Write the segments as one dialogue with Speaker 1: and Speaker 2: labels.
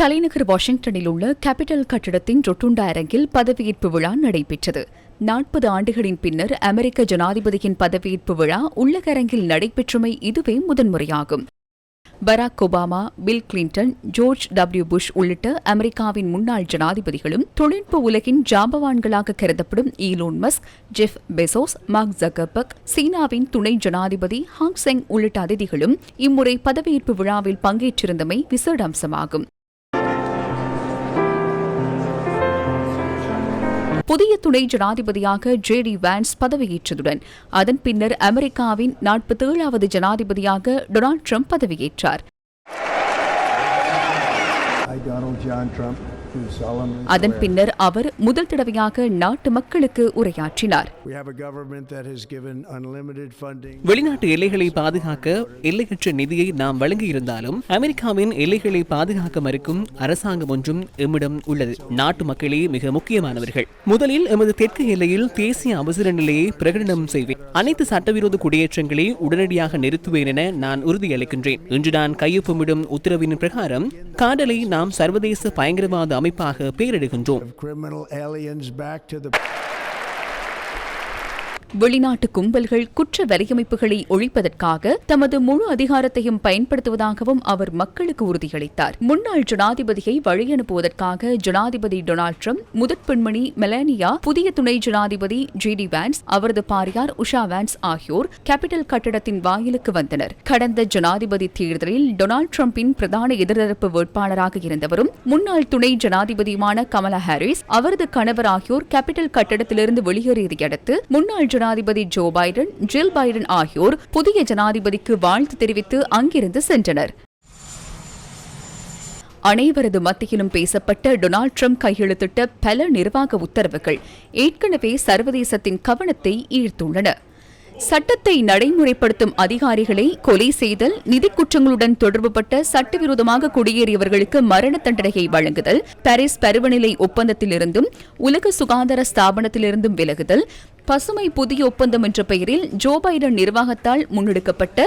Speaker 1: தலைநகர் வாஷிங்டனில் உள்ள கேபிட்டல் கட்டிடத்தின் ரொட்டுண்டா அரங்கில் பதவியேற்பு விழா நடைபெற்றது. நாற்பது ஆண்டுகளின் பின்னர் அமெரிக்க ஜனாதிபதியின் பதவியேற்பு விழா உள்ளகரங்கில் நடைபெற்றமை இதுவே முதன்முறையாகும். Barack Obama Bill Clinton George W Bush உள்ளிட்ட அமெரிக்காவின் முன்னாள் ஜனாதிபதிகளும் தொழில்நுட்ப உலகின் ஜாம்பவான்களாக கருதப்படும் Elon Musk Jeff Bezos Mark Zuckerberg சீனாவின் துணை ஜனாதிபதி ஹாங் செங் உள்ளிட்ட அதிதிகளும் இம்முறை பதவியேற்பு விழாவில் பங்கேற்றிருந்தமை விசேட அம்சமாகும். புதிய துணை ஜனாதிபதியாக ஜே டி வான்ஸ் பதவியேற்றதுடன் அதன் பின்னர் அமெரிக்காவின் நாற்பத்தி ஏழாவது ஜனாதிபதியாக டொனால்ட் ட்ரம்ப் பதவியேற்றார். அதன் பின்னர் அவர் முதல் தடவையாக நாட்டு மக்களுக்கு உரையாற்றினார்.
Speaker 2: வெளிநாட்டு எல்லைகளை பாதுகாக்க எல்லையற்ற நிதியை நாம் வழங்கியிருந்தாலும் அமெரிக்காவின் எல்லைகளை பாதுகாக்க மறுக்கும் அரசாங்கம் ஒன்றும் எம்மிடம் உள்ளது. நாட்டு மக்களே மிக முக்கியமானவர்கள். முதலில் எமது தெற்கு எல்லையில் தேசிய அவசர நிலையை பிரகடனம் செய்வேன். அனைத்து சட்டவிரோத குடியேற்றங்களை உடனடியாக நிறுத்துவேன் என நான் உறுதியளிக்கின்றேன் இன்று நான் கையொப்பமிடும் உத்தரவின் பிரகாரம் காடலை நாம் சர்வதேச பயங்கரவாத அமைப்பாக பெயரிடுகின்றோம்
Speaker 1: வெளிநாட்டு கும்பல்கள் குற்ற வலையமைப்புகளை ஒழிப்பதற்காக தமது முழு அதிகாரத்தையும் பயன்படுத்துவதாகவும் அவர் மக்களுக்கு உறுதியளித்தார். முன்னாள் ஜனாதிபதியை வழியனுப்புவதற்காக ஜனாதிபதி டொனால்ட் ட்ரம்ப் முதற் பெண்மணி மெலானியா புதிய துணை ஜனாதிபதி ஜி டி வேன்ஸ் அவரது பாரியார் உஷா வான்ஸ் ஆகியோர் கேபிட்டல் கட்டடத்தின் வாயிலுக்கு வந்தனர். கடந்த ஜனாதிபதி தேர்தலில் டொனால்ட் ட்ரம்பின் பிரதான எதிர்த்தரப்பு வேட்பாளராக இருந்தவரும் முன்னாள் துணை ஜனாதிபதியுமான கமலா ஹாரிஸ் அவரது கணவர் ஆகியோர் கேபிட்டல் கட்டடத்திலிருந்து வெளியேறியதை அடுத்து முன்னாள் ஜனாதிபதி ஜோ பைடன் ஜில் பைடன் ஆகியோர் புதிய ஜனாதிபதிக்கு வாழ்த்து தெரிவித்து அங்கிருந்து சென்றனர். அனைவரது மத்தியிலும் பேசப்பட்ட டொனால்ட் ட்ரம்ப் கையெழுத்திட்ட பல நிர்வாக உத்தரவுகள் ஏற்கனவே சர்வதேசத்தின் கவனத்தை ஈர்த்துள்ளன. சட்டத்தை நடைமுறைப்படுத்தும் அதிகாரிகளை கொலை செய்தல் நிதி குற்றங்களுடன் தொடர்புபட்ட சட்டவிரோதமாக குடியேறியவர்களுக்கு மரண தண்டனையை வழங்குதல் பாரிஸ் பருவநிலை ஒப்பந்தத்திலிருந்தும் உலக சுகாதார ஸ்தாபனத்திலிருந்தும் விலகுதல் பசுமை புதிய ஒப்பந்தம் என்ற பெயரில் ஜோ பைடன் நிர்வாகத்தால் முன்னெடுக்கப்பட்ட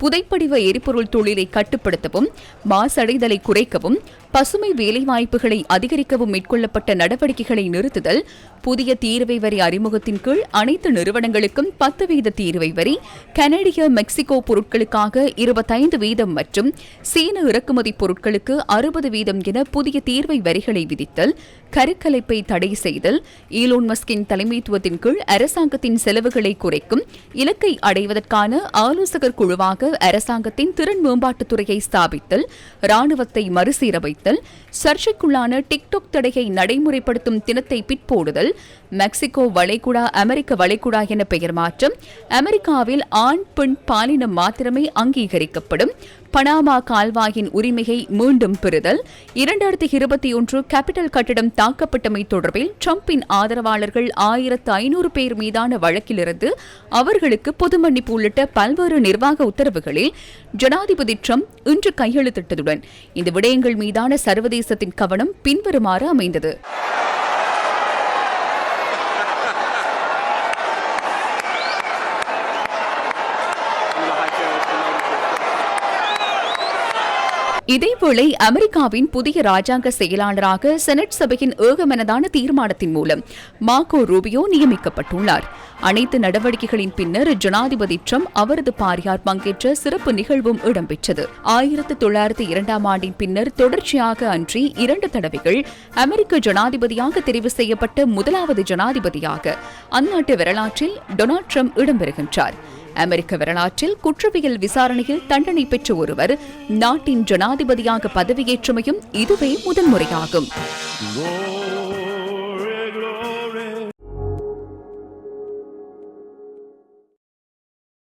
Speaker 1: புதைப்படிவ எரிபொருள் தொழிலை கட்டுப்படுத்தவும் மாசடைதலை குறைக்கவும் பசுமை வேலைவாய்ப்புகளை அதிகரிக்கவும் மேற்கொள்ளப்பட்ட நடவடிக்கைகளை நிறுத்துதல் புதிய தீர்வை வரி அறிமுகத்தின் கீழ் அனைத்து நிறுவனங்களுக்கும் பத்து வீத தீர்வை வரி கனடிய மெக்சிகோ பொருட்களுக்காக இருபத்தைந்து வீதம் மற்றும் சீன இறக்குமதி பொருட்களுக்கு அறுபது வீதம் என புதிய தீர்வை வரிகளை விதித்தல் கருக்கலைப்பை தடை செய்தல் ஈலோன் மஸ்கின் தலைமைத்துவத்தின் கீழ் அரசாங்கத்தின் செலவுகளை குறைக்கும் இலக்கை அடைவதற்கான ஆலோசகர் குழுவாக அரசாங்கத்தின் திறன் மேம்பாட்டுத் துறையை ஸ்தாபித்தல் ராணுவத்தை மறுசீரமைத்தல் சர்ச்சைக்குள்ளான டிக்டாக் தடையை நடைமுறைப்படுத்தும் தினத்தை பிற்போடுதல் மெக்சிகோ வளைகுடா அமெரிக்க வளைகுடா என பெயர் மாற்றம் அமெரிக்காவில் ஆண் பெண் பாலினம் மாத்திரமே அங்கீகரிக்கப்படும் பனாமா கால்வாயின் உரிமையை மீண்டும் பெறுதல். இரண்டாயிரத்தி இருபத்தி ஒன்று கேபிட்டல் கட்டிடம் தாக்கப்பட்டமை தொடர்பில் ட்ரம்பின் ஆதரவாளர்கள் ஆயிரத்து ஐநூறு பேர் மீதான வழக்கிலிருந்து அவர்களுக்கு பொது மன்னிப்பு உள்ளிட்ட பல்வேறு நிர்வாக உத்தரவுகளில் ஜனாதிபதி ட்ரம்ப் இன்று கையெழுத்திட்டதுடன் இந்த விடயங்கள் மீதான சர்வதேசத்தின் கவனம் பின்வருமாறு அமைந்தது. இதேவேளை அமெரிக்காவின் புதிய ராஜாங்க செயலாளராக செனட் சபையின் ஏகமனதான தீர்மானத்தின் மூலம் மார்கோ ரூபியோ நியமிக்கப்பட்டுள்ளார். அனைத்து நடவடிக்கைகளின் பின்னர் ஜனாதிபதி ட்ரம்ப் அவரது பாரியார் பங்கேற்ற சிறப்பு நிகழ்வும் இடம்பெற்றது. ஆயிரத்து தொள்ளாயிரத்து இரண்டாம் ஆண்டின் பின்னர் தொடர்ச்சியாக அன்றி இரண்டு தடவைகள் அமெரிக்க ஜனாதிபதியாக தெரிவு செய்யப்பட்ட முதலாவது ஜனாதிபதியாக அந்நாட்டு வரலாற்றில் டொனால்ட் ட்ரம்ப் இடம்பெறுகின்றார். அமெரிக்க வரலாற்றில் குற்றவியல் விசாரணையில் தண்டனை பெற்ற ஒருவர் நாட்டின் ஜனாதிபதியாக பதவியேற்றமையும் இதுவே முதன்முறையாகும்.
Speaker 3: முறையாகும்